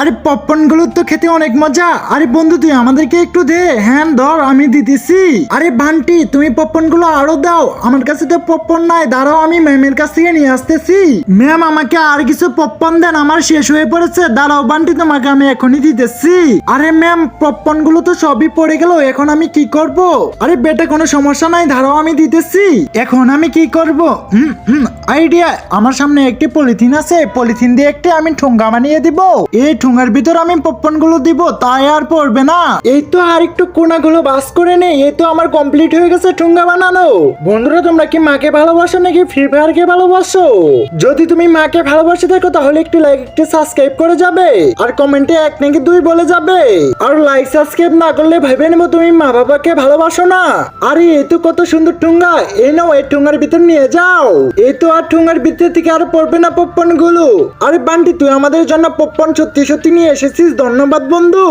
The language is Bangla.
আরে পপকর্নগুলো তো খেতে অনেক মজা। আরে বন্ধু, তুই আমাদেরকে একটু দে। হ্যাঁ ধর, আমি দিতেছি। আরে ভান্টি, তুমি পপকর্নগুলো আরও দাও। আমার কাছে তো পপকর্ন নাই। দাঁড়াও, আমি ম্যামের কাছ থেকে নিয়ে আসতেছি। ম্যাম, আমাকে আর কিছু পপকর্ন দেন। আমার শেষ হয়ে পড়েছে। দাঁড়াও, ভান্টি, তোমাকে আমি এখনই দিতেছি। আরে ম্যাম পপকর্নগুলো তো সবই পড়ে গেল। এখন আমি কি করব? আরে বেটা, কোনো সমস্যা নাই। দাঁড়াও, আমি দিতেছি। এখন আমি কি করব? আইডিয়া আমার সামনে একটি পলিথিন আছে। পলিথিন দিয়ে একটি আমি ঠোঙ্গা বানিয়ে দিব। এই ঠোঙ্গার ভিতর আমি পপকর্নগুলো দিব, তাই আর পড়বে না। এই তো আর একটু কোনাগুলো বাস করে নেই এই তো আমার কমপ্লিট হয়ে গেছে ঠোঙ্গা বানানো। বন্ধুরা, তোমরা কি মাকে ভালোবাসো নাকি ফ্রি ফায়ারকে ভালোবাসো? যদি তুমি মাকে ভালোবাসে থাকো, তাহলে একটু লাইক একটু সাবস্ক্রাইব করে যাবে। আর কমেন্টে এক নাকি দুই বলে যাবে। আর লাইক সাবস্ক্রাইব না করলে ভেবে নেব তুমি মা বাবাকে ভালোবাসো না। আরে, এই তো কত সুন্দর ঠুঙ্গা। এই নাও, এই ঠুঙ্গার ভিতর নিয়ে যাও। এই তো আর ঠুঙ্গার ভিতর থেকে আর পড়বে না পপকর্নগুলো আরে বান্টি, তুই আমাদের জন্য পপকর্ন সত্যি সত্যি নিয়ে এসেছিস ধন্যবাদ বন্ধু।